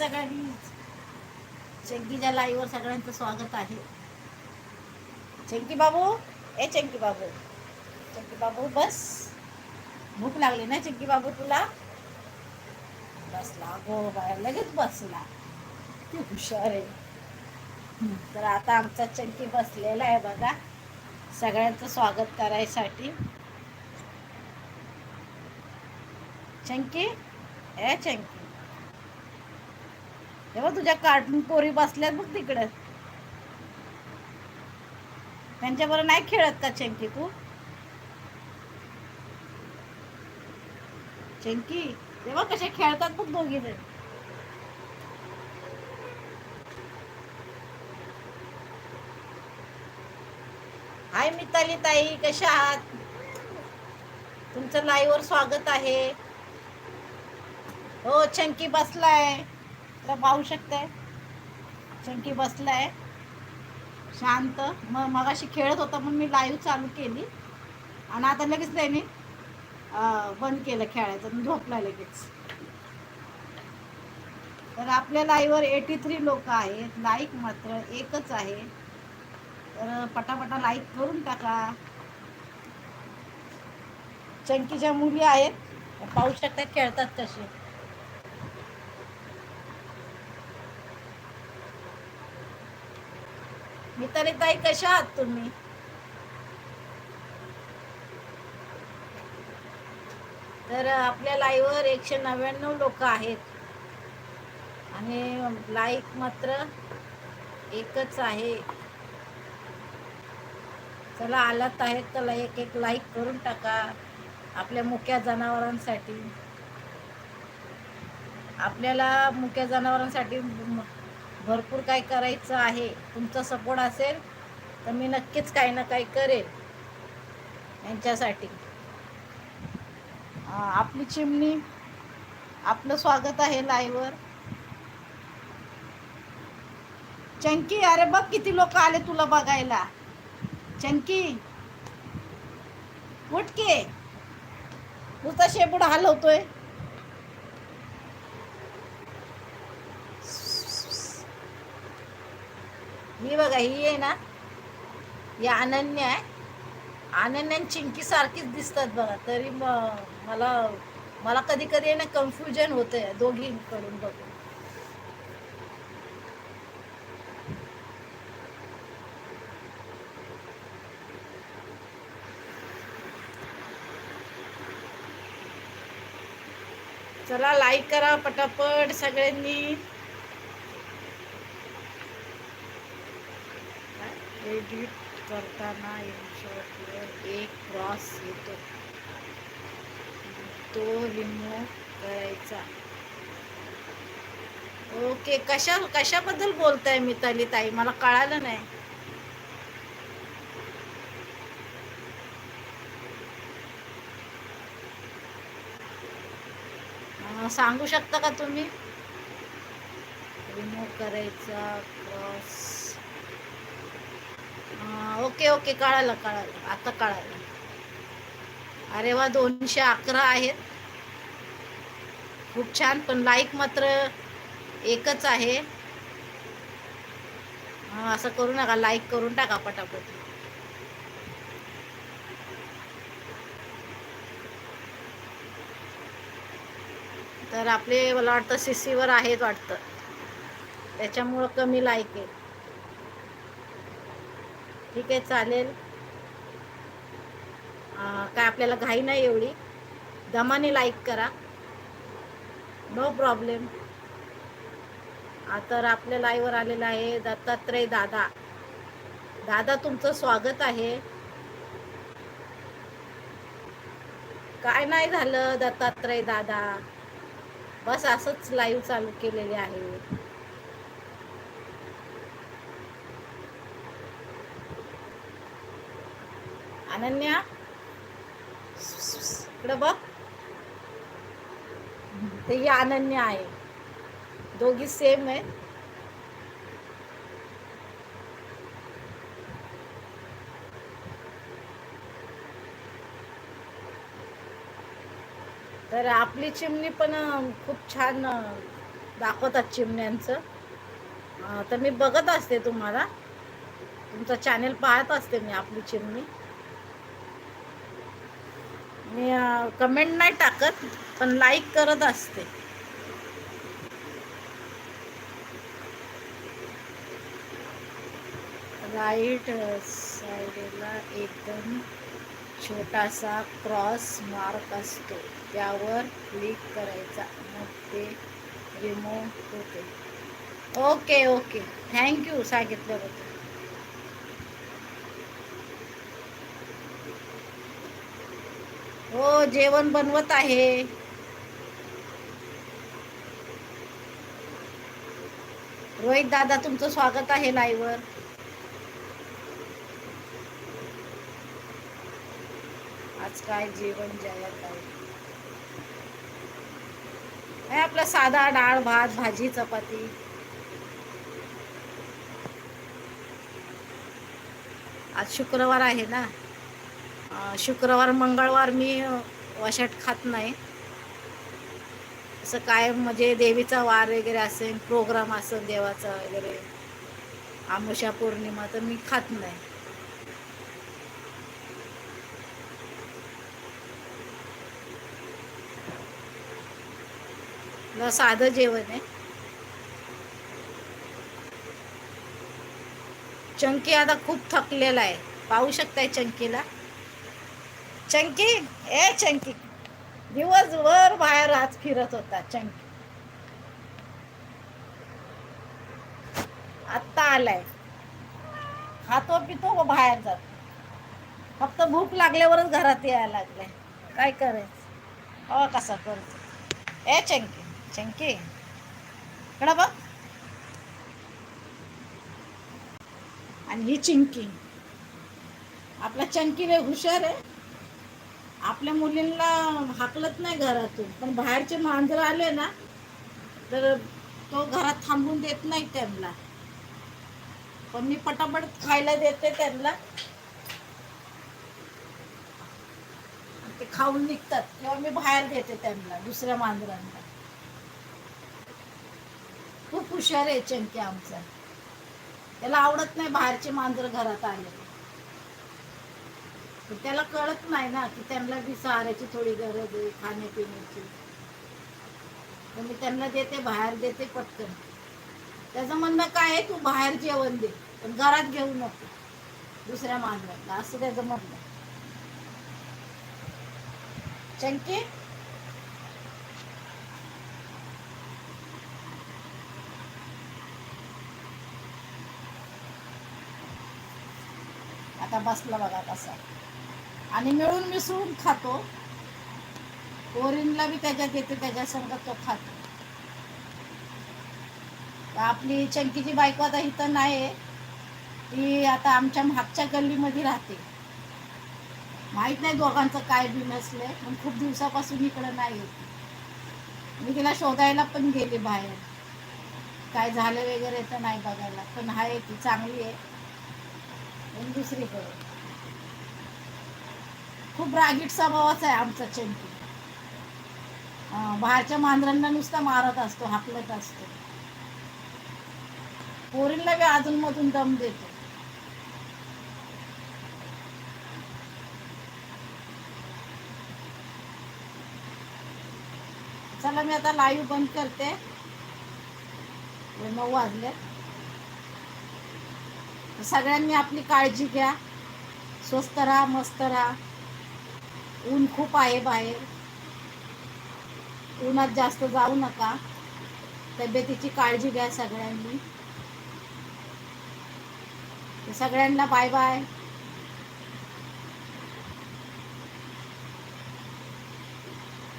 सगळ्यांनी चंकीच्या लाईव्हवर सगळ्यांचं स्वागत आहे. चंकी बाबू ए चंकी बाबू चंकी बाबू बस. भूक लागली ना चंकी बाबू तुला? बसला गो बाहेर लगेच बसला. हुशार आहे. तर आता आमचा चंकी बसलेला आहे बघा. सगळ्यांचं स्वागत करायसाठी. चंकी? ए चंकी? तेव्हा तुझ्या कार्टून पोरी बसल्यात बघ तिकडे. त्यांच्याबरोबर नाही खेळत का चंकी तू? चंकी तेव्हा कसे खेळतात बघ दोघी जण हाय मिताली ताई कशा आहात? तुमचं लाईव्हवर स्वागत आहे. हो चंकी बसलाय. तर पाहू शकते चंकी बसला आहे शांत. मग मगाशी खेळत होता म्हणून मी लाईव्ह चालू केली. आणि आता लगेच त्याने बंद केलं खेळायचं. झोपला लगेच. तर आपल्या लाईव्हवर एटी थ्री लोक आहेत. लाईक मात्र एकच आहे. तर पटापटा लाईक करून टाका. चंकीच्या मुली आहेत. पाहू शकतात खेळतात कसे. मिताली ताई कशा आहात तुम्ही? तर आपल्या लाईव्हवर एकशे नव्याण्णव लोक आहेत. आणि लाईक मात्र एकच आहे. चला आलात आहेत तर एक एक लाईक करून टाका आपल्या मुक्या जनावरांसाठी. आपल्याला मुक्या जनावरांसाठी भरपूर काय करायचं आहे तुमचा सपोर्ट असेल तर मी नक्कीच काही ना काही करेन यांच्यासाठी. आपली चिमणी आपलं स्वागत आहे लाईव्हवर चंकी अरे बघ किती लोक आले तुला बघायला. चंकी उठके तुझा शेपूड हलवतोय. ही बघा ही आहे ना ही अनन्य आहे. अनन्या चिंकीसारखीच चिंकी सारखीच दिसतात बघा तरी म- मला मला कधी कधी आहे ना कन्फ्युजन होतंय दोघींकडून बघून. चला लाईक करा पटापट सगळ्यांनी. एडिट करताना यांच्यावर एक क्रॉस येतो. तो रिमूव्ह करायचा. ओके कशा कशाबद्दल बोलताय मिताली ताई? मला कळालं नाही. सांगू शकता का तुम्ही? रिमूव्ह करायचा क्रॉस. ओके ओके कळालं कळालं. आता कळालं. अरे वा दोनशे अकरा आहेत. खूप छान पण लाईक मात्र एकच आहे. असं करू नका लाईक करून टाका पटापट. तर आपले मला वाटतं सी सीवर आहेत वाटतं. त्याच्यामुळं कमी लाईक आहे. ठीक आहे चालेल. काय आपल्याला घाई नाही एवढी. दमाने लाईक करा. नो प्रॉब्लेम तर आपल्या लाईव्हवर आलेला आहे दत्तात्रय दादा. दादा तुमचं स्वागत आहे. काय नाही झालं दत्तात्रय दादा. बस असंच लाईव्ह चालू केलेले आहे. अनन्या. इकडं बघ. ते ही अनन्य आहे. दोघी सेम आहे तर आपली चिमणी पण खूप छान दाखवतात चिमण्यांचं. तर मी बघत असते तुम्हाला. तुमचं चॅनेल पाहत असते मी आपली चिमणी. मी कमेंट नाही टाकत पण लाईक करत असते. राईट साईडला एकदम छोटासा क्रॉस मार्क असतो. त्यावर क्लिक करायचा. मग ते रिमूव्ह होते. ओके ओके थँक्यू सांगितल्याबद्दल. हो जेवण बनवत आहे. रोहित दादा तुमचं स्वागत आहे लाईव्हवर आज काय जेवण जेवत आहे आपला साधा डाळ भात भाजी चपाती? आज शुक्रवार आहे ना? शुक्रवार मंगळवार मी वशाट खात नाही. असं काय म्हणजे देवीचा वार वगैरे असेल प्रोग्राम असेल देवाचा वगैरे आमुषा पौर्णिमा तर मी खात नाही. साधं जेवण आहे. चंकी आता खूप थकलेला आहे. पाहू शकताय चंकीला? चंकी ए चंकी. दिवसभर बाहेर आज फिरत होता चंकी. आत्ता आलाय. खातो पितो व बाहेर जातो. फक्त भूक लागल्यावरच घरात यायला लागलाय. काय करायचं? हो कसा करतो? ए चंकी चंकी. इकडं बघ. आणि ही चिंकी. आपला चंकी लय हुशार आहे. आपल्या मुलींना हाकलत नाही घरातून. पण बाहेरचे मांजर आले ना तर तो घरात थांबून देत नाही त्यांना. पण मी पटापट खायला देते त्यांना. ते खाऊन निघतात तेव्हा मी बाहेर देते त्यांना दुसऱ्या मांजरांना. खूप हुशार आहे चंकी आमचा. त्याला आवडत नाही बाहेरचे मांजर घरात आले. पण त्याला कळत नाही ना की त्यांना बी सहाऱ्याची थोडी गरज आहे खाण्यापिण्याची. तर मी त्यांना देते बाहेर देते पटकन. त्याचं म्हणणं काय आहे तू बाहेर जेवण दे पण घरात घेऊ नको. दुसऱ्या मांजराला असं त्याचं म्हणणं चंकी? आता बसला बघा कसा. आणि मिळून मिसळून खातो. पोरींला बी त्याच्यात येते त्याच्या संग तो खातो. आपली चंकीची बायको आता इथं नाही ती आता आमच्या मागच्या गल्लीमध्ये राहते. माहीत नाही दोघांचं काय बी नसले पण खूप दिवसापासून इकडं नाही येते. मी तिला शोधायला पण गेले बाहेर. काय झालं वगैरे तर नाही बघायला पण आहे ती चांगली आहे. पण दुसरीकडे. खूप रागीट स्वभावाचा आहे आमचा चेंटू बाहेरच्या मांजरांना नुसता मारत असतो हाकलत असतो. पोरींना बी अजून मधून दम देतो. चला मी आता लाईव्ह बंद करते. नऊ वाजले. सगळ्यांनी आपली काळजी घ्या. स्वस्त राहा मस्त राहा. ऊन खूप आहे बाहेर. उन्हात जास्त जाऊ नका. तब्येतीची काळजी घ्या सगळ्यांनी. सगळ्यांना बाय बाय